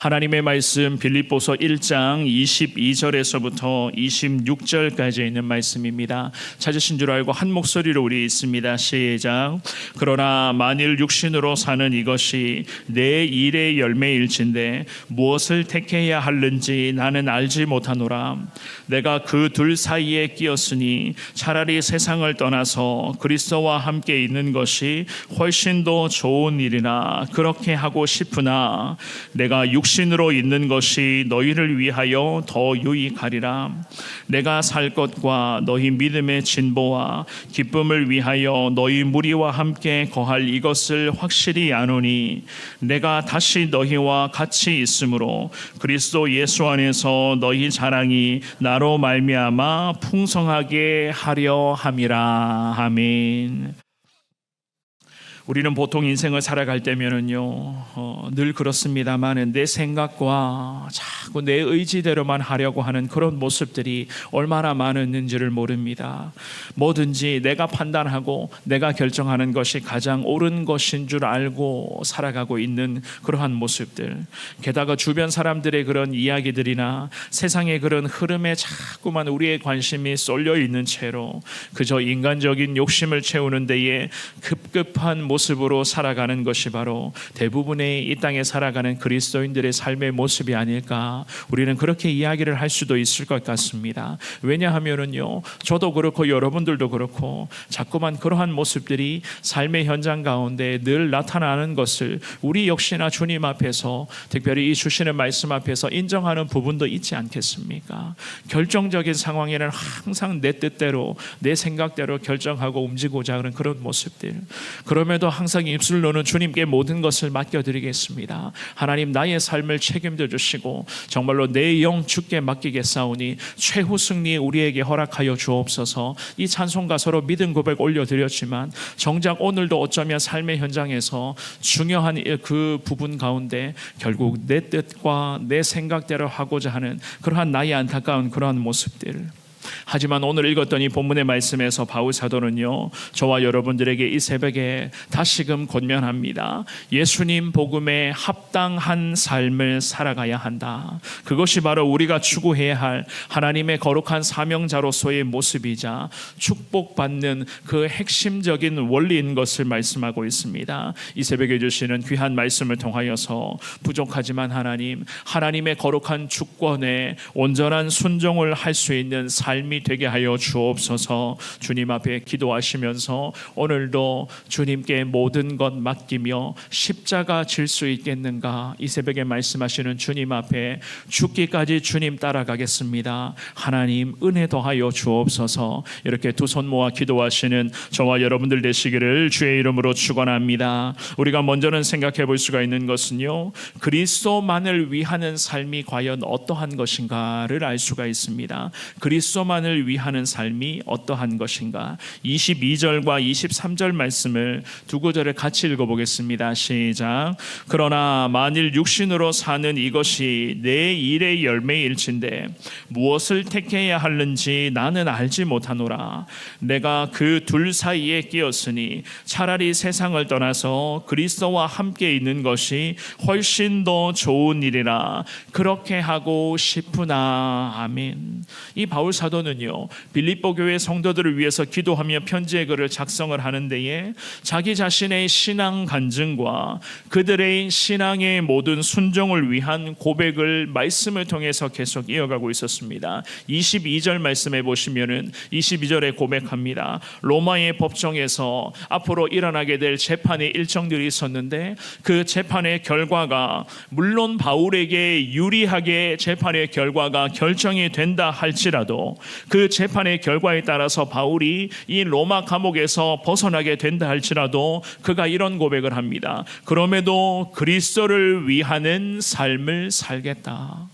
하나님의 말씀 빌립보서 1장 22절에서부터 26절까지 있는 말씀입니다. 찾으신 줄 알고 한 목소리로 우리 있습니다. 시작. 그러나 만일 육신으로 사는 이것이 내 일의 열매일진데 무엇을 택해야 할는지 나는 알지 못하노라. 내가 그 둘 사이에 끼었으니 차라리 세상을 떠나서 그리스도와 함께 있는 것이 훨씬 더 좋은 일이나 그렇게 하고 싶으나 내가 육 신으로 있는 것이 너희를 위하여 더 유익하리라. 내가 살 것과 너희 믿음의 진보와 기쁨을 위하여 너희 무리와 함께 거할 이것을 확실히 아노니 내가 다시 너희와 같이 있으므로 그리스도 예수 안에서 너희 자랑이 나로 말미암아 풍성하게 하려 함이라 아멘. 우리는 보통 인생을 살아갈 때면은요 어, 늘 그렇습니다만은 내 생각과 자꾸 내 의지대로만 하려고 하는 그런 모습들이 얼마나 많았는지를 모릅니다. 뭐든지 내가 판단하고 내가 결정하는 것이 가장 옳은 것인 줄 알고 살아가고 있는 그러한 모습들. 게다가 주변 사람들의 그런 이야기들이나 세상의 그런 흐름에 자꾸만 우리의 관심이 쏠려 있는 채로 그저 인간적인 욕심을 채우는 데에 급급한 모습 으로 살아가는 것이 바로 대부분의 이 땅에 살아가는 그리스도인들의 삶의 모습이 아닐까 우리는 그렇게 이야기를 할 수도 있을 것 같습니다. 왜냐하면은요 저도 그렇고 여러분들도 그렇고 자꾸만 그러한 모습들이 삶의 현장 가운데 늘 나타나는 것을 우리 역시나 주님 앞에서 특별히 이 주시는 말씀 앞에서 인정하는 부분도 있지 않겠습니까? 결정적인 상황에는 항상 내 뜻대로 내 생각대로 결정하고 움직이고자 하는 그런 모습들. 그럼에도 항상 입술로는 주님께 모든 것을 맡겨드리겠습니다. 하나님 나의 삶을 책임져 주시고 정말로 내 영 주께 맡기겠사오니 최후 승리 우리에게 허락하여 주옵소서. 이 찬송 가서로 믿음 고백 올려드렸지만 정작 오늘도 어쩌면 삶의 현장에서 중요한 그 부분 가운데 결국 내 뜻과 내 생각대로 하고자 하는 그러한 나의 안타까운 그러한 모습들. 하지만 오늘 읽었던 이 본문의 말씀에서 바울 사도는요, 저와 여러분들에게 이 새벽에 다시금 권면합니다. 예수님 복음에 합당한 삶을 살아가야 한다. 그것이 바로 우리가 추구해야 할 하나님의 거룩한 사명자로서의 모습이자 축복받는 그 핵심적인 원리인 것을 말씀하고 있습니다. 이 새벽에 주시는 귀한 말씀을 통하여서 부족하지만 하나님, 하나님의 거룩한 주권에 온전한 순종을 할 수 있는 삶이 되게 하여 주옵소서. 주님 앞에 기도하시면서 오늘도 주님께 모든 것 맡기며 십자가 질 수 있겠는가? 이 새벽에 말씀하시는 주님 앞에 죽기까지 주님 따라가겠습니다. 하나님 은혜 더하여 주옵소서. 이렇게 두 손 모아 기도하시는 저와 여러분들 되시기를 주의 이름으로 축원합니다. 우리가 먼저는 생각해 볼 수가 있는 것은요 그리스도만을 위하는 삶이 과연 어떠한 것인가를 알 수가 있습니다. 그리스도 만을 위하는 삶이 어떠한 것인가? 22절과 23절 말씀을 두 구절을 같이 읽어보겠습니다. 시작. 그러나 만일 육신으로 사는 이것이 내 일의 열매일진데 무엇을 택해야 하는지 나는 알지 못하노라. 내가 그 둘 사이에 끼었으니 차라리 세상을 떠나서 그리스도와 함께 있는 것이 훨씬 더 좋은 일이라. 그렇게 하고 싶으나. 아멘. 이 바울 사도 는요 빌립보 교회 성도들을 위해서 기도하며 편지의 글을 작성을 하는 데에 자기 자신의 신앙 간증과 그들의 신앙의 모든 순종을 위한 고백을 말씀을 통해서 계속 이어가고 있었습니다. 22절 말씀에 보시면은 22절에 고백합니다. 로마의 법정에서 앞으로 일어나게 될 재판의 일정들이 있었는데 그 재판의 결과가 물론 바울에게 유리하게 재판의 결과가 결정이 된다 할지라도 그 재판의 결과에 따라서 바울이 이 로마 감옥에서 벗어나게 된다 할지라도 그가 이런 고백을 합니다. 그럼에도 그리스도를 위하는 삶을 살겠다.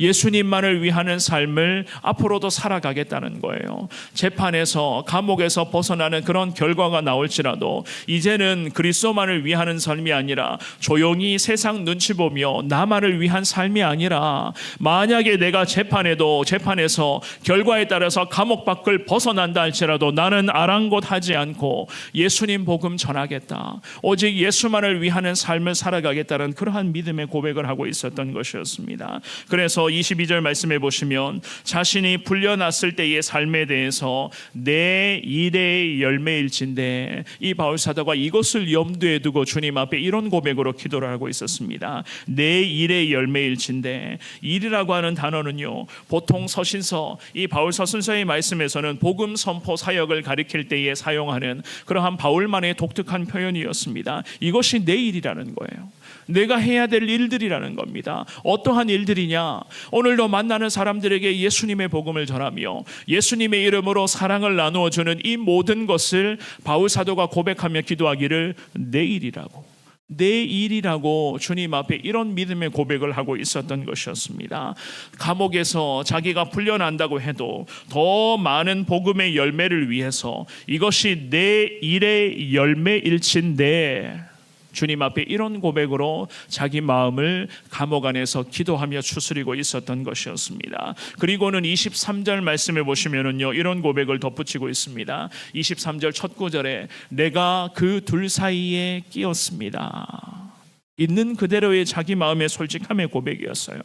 예수님만을 위하는 삶을 앞으로도 살아가겠다는 거예요. 재판에서 감옥에서 벗어나는 그런 결과가 나올지라도 이제는 그리스도만을 위하는 삶이 아니라 조용히 세상 눈치 보며 나만을 위한 삶이 아니라 만약에 내가 재판에도 재판에서 결과에 따라서 감옥 밖을 벗어난다 할지라도 나는 아랑곳하지 않고 예수님 복음 전하겠다. 오직 예수만을 위하는 삶을 살아가겠다는 그러한 믿음의 고백을 하고 있었던 것이었습니다. 그래서 22절 말씀해 보시면 자신이 풀려났을 때의 삶에 대해서 내 일의 열매일진데 이 바울 사도가 이것을 염두에 두고 주님 앞에 이런 고백으로 기도를 하고 있었습니다. 내 일의 열매일진데 일이라고 하는 단어는요 보통 서신서 이 바울 서신서의 말씀에서는 복음 선포 사역을 가리킬 때에 사용하는 그러한 바울만의 독특한 표현이었습니다. 이것이 내 일이라는 거예요. 내가 해야 될 일들이라는 겁니다. 어떠한 일들이냐? 오늘도 만나는 사람들에게 예수님의 복음을 전하며 예수님의 이름으로 사랑을 나누어 주는 이 모든 것을 바울 사도가 고백하며 기도하기를 내 일이라고 내 일이라고 주님 앞에 이런 믿음의 고백을 하고 있었던 것이었습니다. 감옥에서 자기가 풀려난다고 해도 더 많은 복음의 열매를 위해서 이것이 내 일의 열매일진데 주님 앞에 이런 고백으로 자기 마음을 감옥 안에서 기도하며 추스리고 있었던 것이었습니다. 그리고는 23절 말씀에 보시면은요 이런 고백을 덧붙이고 있습니다. 23절 첫 구절에 내가 그 둘 사이에 끼었습니다. 있는 그대로의 자기 마음의 솔직함의 고백이었어요.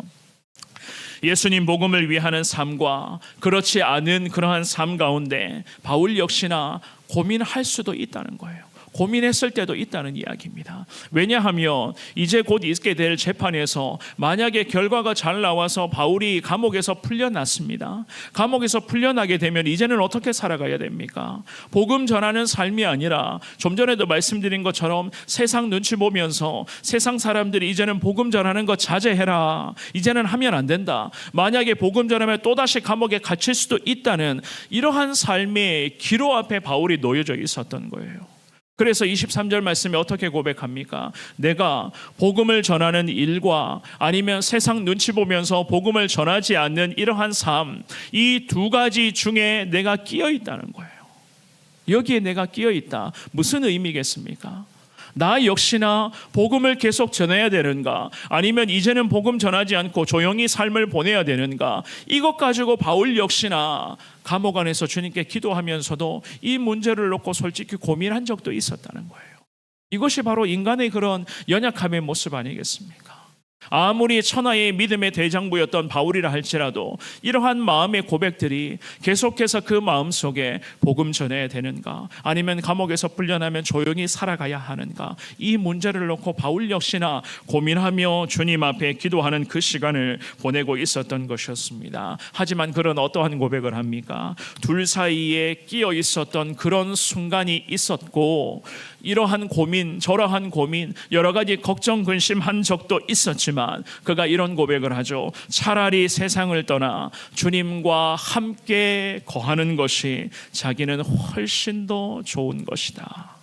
예수님 복음을 위하는 삶과 그렇지 않은 그러한 삶 가운데 바울 역시나 고민할 수도 있다는 거예요. 고민했을 때도 있다는 이야기입니다. 왜냐하면 이제 곧 있게 될 재판에서 만약에 결과가 잘 나와서 바울이 감옥에서 풀려났습니다. 감옥에서 풀려나게 되면 이제는 어떻게 살아가야 됩니까? 복음 전하는 삶이 아니라 좀 전에도 말씀드린 것처럼 세상 눈치 보면서 세상 사람들이 이제는 복음 전하는 것 자제해라. 이제는 하면 안 된다. 만약에 복음 전하면 또다시 감옥에 갇힐 수도 있다는 이러한 삶의 기로 앞에 바울이 놓여져 있었던 거예요. 그래서 23절 말씀에 어떻게 고백합니까? 내가 복음을 전하는 일과 아니면 세상 눈치 보면서 복음을 전하지 않는 이러한 삶, 이 두 가지 중에 내가 끼어 있다는 거예요. 여기에 내가 끼어 있다. 무슨 의미겠습니까? 나 역시나 복음을 계속 전해야 되는가? 아니면 이제는 복음 전하지 않고 조용히 삶을 보내야 되는가? 이것 가지고 바울 역시나 감옥 안에서 주님께 기도하면서도 이 문제를 놓고 솔직히 고민한 적도 있었다는 거예요. 이것이 바로 인간의 그런 연약함의 모습 아니겠습니까? 아무리 천하의 믿음의 대장부였던 바울이라 할지라도 이러한 마음의 고백들이 계속해서 그 마음 속에 복음 전해야 되는가 아니면 감옥에서 풀려나면 조용히 살아가야 하는가 이 문제를 놓고 바울 역시나 고민하며 주님 앞에 기도하는 그 시간을 보내고 있었던 것이었습니다. 하지만 그런 어떠한 고백을 합니까? 둘 사이에 끼어 있었던 그런 순간이 있었고 이러한 고민, 저러한 고민, 여러 가지 걱정, 근심한 적도 있었 지만 그가 이런 고백을 하죠. 차라리 세상을 떠나 주님과 함께 거하는 것이 자기는 훨씬 더 좋은 것이다.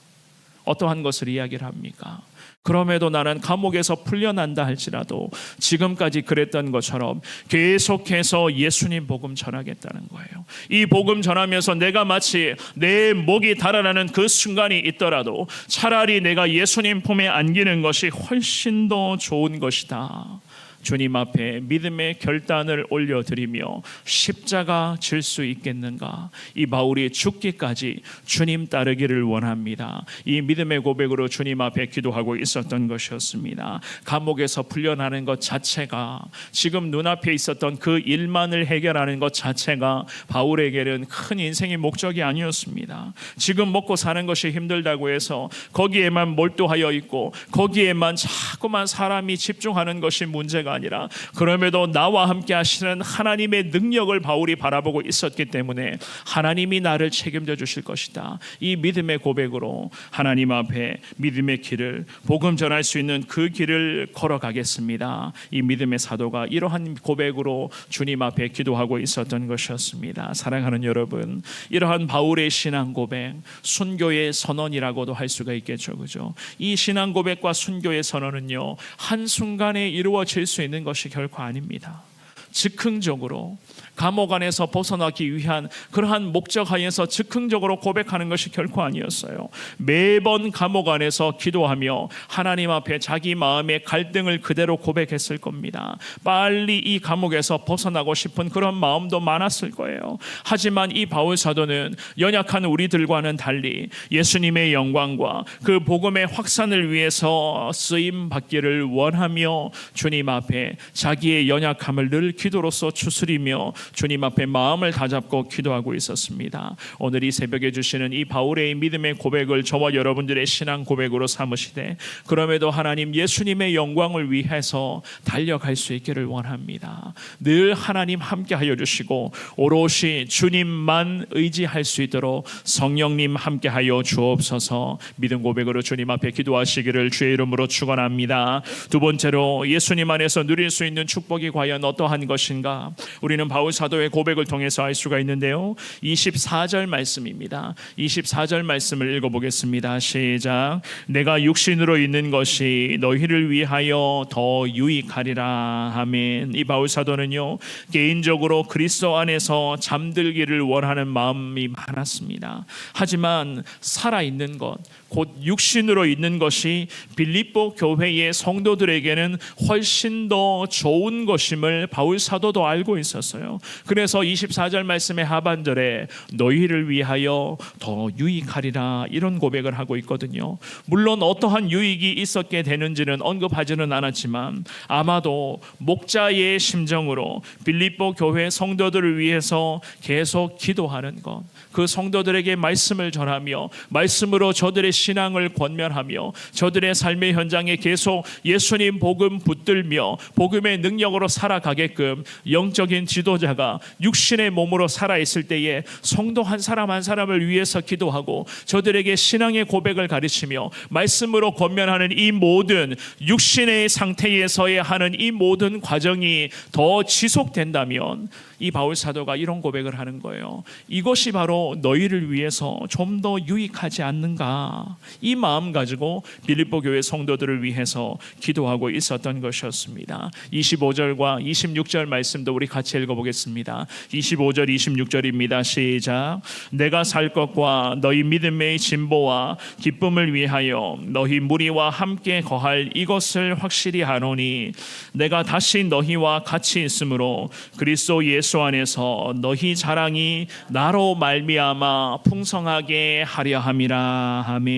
어떠한 것을 이야기를 합니까? 그럼에도 나는 감옥에서 풀려난다 할지라도 지금까지 그랬던 것처럼 계속해서 예수님 복음 전하겠다는 거예요. 이 복음 전하면서 내가 마치 내 목이 달아나는 그 순간이 있더라도 차라리 내가 예수님 품에 안기는 것이 훨씬 더 좋은 것이다. 주님 앞에 믿음의 결단을 올려드리며 십자가 질 수 있겠는가? 이 바울이 죽기까지 주님 따르기를 원합니다. 이 믿음의 고백으로 주님 앞에 기도하고 있었던 것이었습니다. 감옥에서 풀려나는 것 자체가 지금 눈앞에 있었던 그 일만을 해결하는 것 자체가 바울에게는 큰 인생의 목적이 아니었습니다. 지금 먹고 사는 것이 힘들다고 해서 거기에만 몰두하여 있고 거기에만 자꾸만 사람이 집중하는 것이 문제가 아니라 그럼에도 나와 함께 하시는 하나님의 능력을 바울이 바라보고 있었기 때문에 하나님이 나를 책임져 주실 것이다. 이 믿음의 고백으로 하나님 앞에 믿음의 길을 복음 전할 수 있는 그 길을 걸어가겠습니다. 이 믿음의 사도가 이러한 고백으로 주님 앞에 기도하고 있었던 것이었습니다. 사랑하는 여러분, 이러한 바울의 신앙 고백, 순교의 선언이라고도 할 수가 있겠죠. 그죠? 이 신앙 고백과 순교의 선언은요. 한순간에 이루어질 수 있는 것이 결코 아닙니다. 즉흥적으로 감옥 안에서 벗어나기 위한 그러한 목적 하에서 즉흥적으로 고백하는 것이 결코 아니었어요. 매번 감옥 안에서 기도하며 하나님 앞에 자기 마음의 갈등을 그대로 고백했을 겁니다. 빨리 이 감옥에서 벗어나고 싶은 그런 마음도 많았을 거예요. 하지만 이 바울 사도는 연약한 우리들과는 달리 예수님의 영광과 그 복음의 확산을 위해서 쓰임 받기를 원하며 주님 앞에 자기의 연약함을 늘 기도로서 추스리며 주님 앞에 마음을 다잡고 기도하고 있었습니다. 오늘 이 새벽에 주시는 이 바울의 믿음의 고백을 저와 여러분들의 신앙 고백으로 삼으시되 그럼에도 하나님 예수님의 영광을 위해서 달려갈 수 있기를 원합니다. 늘 하나님 함께 하여 주시고 오롯이 주님만 의지할 수 있도록 성령님 함께 하여 주옵소서 믿음 고백으로 주님 앞에 기도하시기를 주의 이름으로 축원합니다. 두 번째로 예수님 안에서 누릴 수 있는 축복이 과연 어떠한 것인가? 우리는 바울 사도의 고백을 통해서 알 수가 있는데요. 24절 말씀입니다. 24절 말씀을 읽어보겠습니다. 시작. 내가 육신으로 있는 것이 너희를 위하여 더 유익하리라. 아멘. 이 바울 사도는요 개인적으로 그리스도 안에서 잠들기를 원하는 마음이 많았습니다. 하지만 살아 있는 것, 곧 육신으로 있는 것이 빌립보 교회의 성도들에게는 훨씬 더 좋은 것임을 바울 사도도 알고 있었어요. 그래서 24절 말씀의 하반절에 너희를 위하여 더 유익하리라 이런 고백을 하고 있거든요. 물론 어떠한 유익이 있었게 되는지는 언급하지는 않았지만 아마도 목자의 심정으로 빌립보 교회 성도들을 위해서 계속 기도하는 것, 그 성도들에게 말씀을 전하며 말씀으로 저들의 신앙을 권면하며 저들의 삶의 현장에 계속 예수님 복음 붙들며 복음의 능력으로 살아가게끔 영적인 지도자가 육신의 몸으로 살아 있을 때에 성도 한 사람 한 사람을 위해서 기도하고 저들에게 신앙의 고백을 가르치며 말씀으로 권면하는 이 모든 육신의 상태에서의 하는 이 모든 과정이 더 지속된다면 이 바울 사도가 이런 고백을 하는 거예요. 이것이 바로 너희를 위해서 좀 더 유익하지 않는가? 이 마음 가지고 빌립보 교회 성도들을 위해서 기도하고 있었던 것이었습니다. 25절과 26절 말씀도 우리 같이 읽어보겠습니다. 25절, 26절입니다. 시작. 내가 살 것과 너희 믿음의 진보와 기쁨을 위하여 너희 무리와 함께 거할 이것을 확실히 하노니 내가 다시 너희와 같이 있으므로 그리스도 예수 안에서 너희 자랑이 나로 말미암아 풍성하게 하려 함이라 아멘.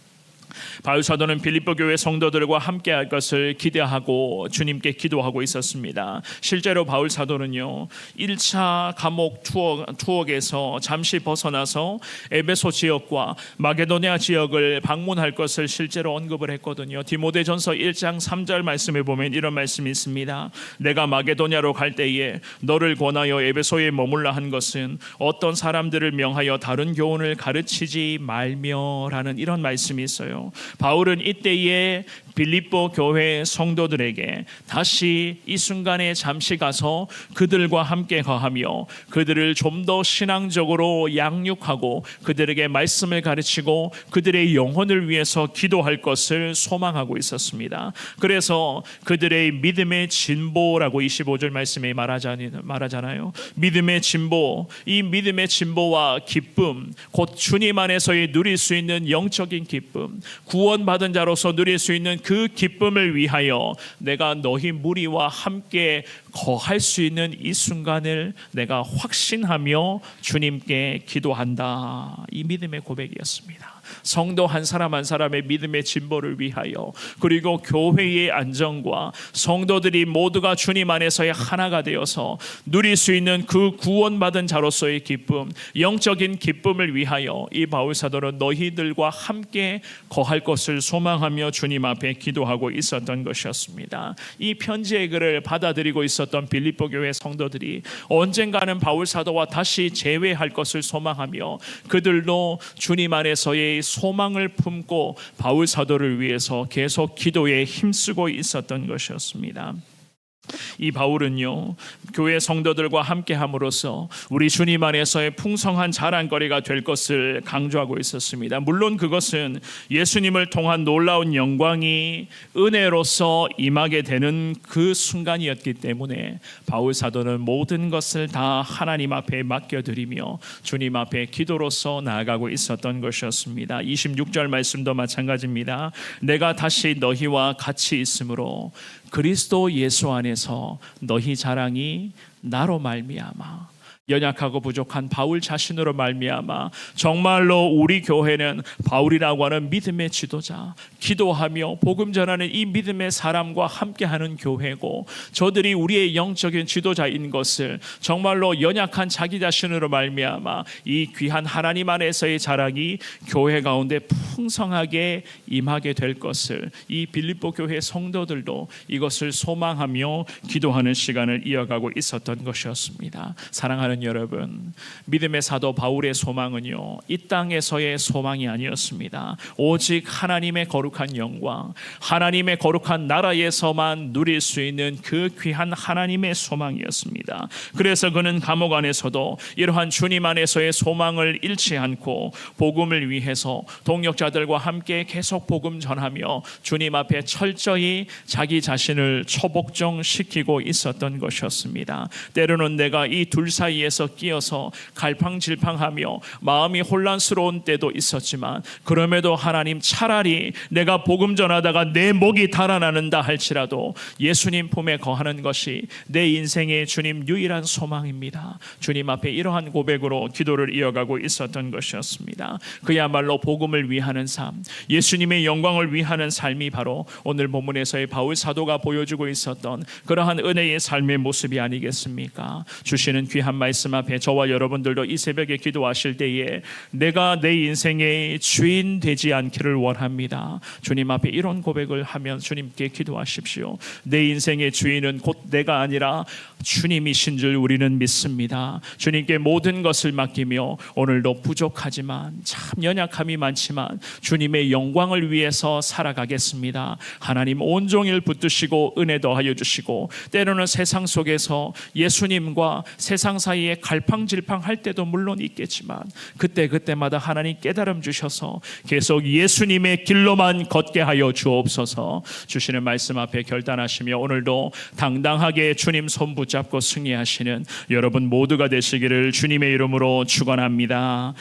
바울 사도는 빌립보 교회 성도들과 함께 할 것을 기대하고 주님께 기도하고 있었습니다. 실제로 바울 사도는요. 1차 감옥 투어, 투어에서 잠시 벗어나서 에베소 지역과 마게도니아 지역을 방문할 것을 실제로 언급을 했거든요. 디모데전서 1장 3절 말씀에 보면 이런 말씀이 있습니다. 내가 마게도니아로 갈 때에 너를 권하여 에베소에 머물라 한 것은 어떤 사람들을 명하여 다른 교훈을 가르치지 말며라는 이런 말씀이 있어요. 바울은 이때에 빌립보 교회 성도들에게 다시 이 순간에 잠시 가서 그들과 함께 거하며 그들을 좀 더 신앙적으로 양육하고 그들에게 말씀을 가르치고 그들의 영혼을 위해서 기도할 것을 소망하고 있었습니다. 그래서 그들의 믿음의 진보라고 25절 말씀에 말하잖아요. 믿음의 진보, 이 믿음의 진보와 기쁨, 곧 주님 안에서의 누릴 수 있는 영적인 기쁨, 구원받은 자로서 누릴 수 있는 그 기쁨을 위하여 내가 너희 무리와 함께 거할 수 있는 이 순간을 내가 확신하며 주님께 기도한다. 이 믿음의 고백이었습니다. 성도 한 사람 한 사람의 믿음의 진보를 위하여 그리고 교회의 안정과 성도들이 모두가 주님 안에서의 하나가 되어서 누릴 수 있는 그 구원받은 자로서의 기쁨, 영적인 기쁨을 위하여 이 바울 사도는 너희들과 함께 거할 것을 소망하며 주님 앞에 기도하고 있었던 것이었습니다. 이 편지의 글을 받아들이고 있었던 빌립보 교회 성도들이 언젠가는 바울 사도와 다시 재회할 것을 소망하며 그들도 주님 안에서의 소망을 품고 바울 사도를 위해서 계속 기도에 힘쓰고 있었던 것이었습니다. 이 바울은요 교회 성도들과 함께함으로써 우리 주님 안에서의 풍성한 자랑거리가 될 것을 강조하고 있었습니다. 물론 그것은 예수님을 통한 놀라운 영광이 은혜로서 임하게 되는 그 순간이었기 때문에 바울 사도는 모든 것을 다 하나님 앞에 맡겨드리며 주님 앞에 기도로서 나아가고 있었던 것이었습니다. 26절 말씀도 마찬가지입니다. 내가 다시 너희와 같이 있으므로 그리스도 예수 안에서 너희 자랑이 나로 말미암아 연약하고 부족한 바울 자신으로 말미암아 정말로 우리 교회는 바울이라고 하는 믿음의 지도자 기도하며 복음 전하는 이 믿음의 사람과 함께하는 교회고 저들이 우리의 영적인 지도자인 것을 정말로 연약한 자기 자신으로 말미암아 이 귀한 하나님 안에서의 자랑이 교회 가운데 풍성하게 임하게 될 것을 이 빌립보 교회 성도들도 이것을 소망하며 기도하는 시간을 이어가고 있었던 것이었습니다. 사랑하는 여러분, 믿음의 사도 바울의 소망은요 이 땅에서의 소망이 아니었습니다. 오직 하나님의 거룩한 영광, 하나님의 거룩한 나라에서만 누릴 수 있는 그 귀한 하나님의 소망이었습니다. 그래서 그는 감옥 안에서도 이러한 주님 안에서의 소망을 잃지 않고 복음을 위해서 동역자들과 함께 계속 복음 전하며 주님 앞에 철저히 자기 자신을 초복종시키고 있었던 것이었습니다. 때로는 내가 이 둘 사이에 서 끼어서 갈팡질팡하며 마음이 혼란스러운 때도 있었지만 그럼에도 하나님 차라리 내가 복음 전하다가 내 목이 달아나는다 할지라도 예수님 품에 거하는 것이 내 인생의 주님 유일한 소망입니다. 주님 앞에 이러한 고백으로 기도를 이어가고 있었던 것이었습니다. 그야말로 복음을 위하는 삶, 예수님의 영광을 위하는 삶이 바로 오늘 본문에서의 바울 사도가 보여주고 있었던 그러한 은혜의 삶의 모습이 아니겠습니까? 주시는 귀한 말씀 앞에 저와 여러분들도 이 새벽에 기도하실 때에 내가 내 인생의 주인 되지 않기를 원합니다. 주님 앞에 이런 고백을 하면 주님께 기도하십시오. 내 인생의 주인은 곧 내가 아니라 주님이신 줄 우리는 믿습니다. 주님께 모든 것을 맡기며 오늘도 부족하지만 참 연약함이 많지만 주님의 영광을 위해서 살아가겠습니다. 하나님 온종일 붙드시고 은혜 더하여 주시고 때로는 세상 속에서 예수님과 세상 사이에 갈팡질팡 할 때도 물론 있겠지만 그때 그때마다 하나님 깨달음 주셔서 계속 예수님의 길로만 걷게 하여 주옵소서. 주시는 말씀 앞에 결단하시며 오늘도 당당하게 주님 손 붙잡고 승리하시는 여러분 모두가 되시기를 주님의 이름으로 축원합니다.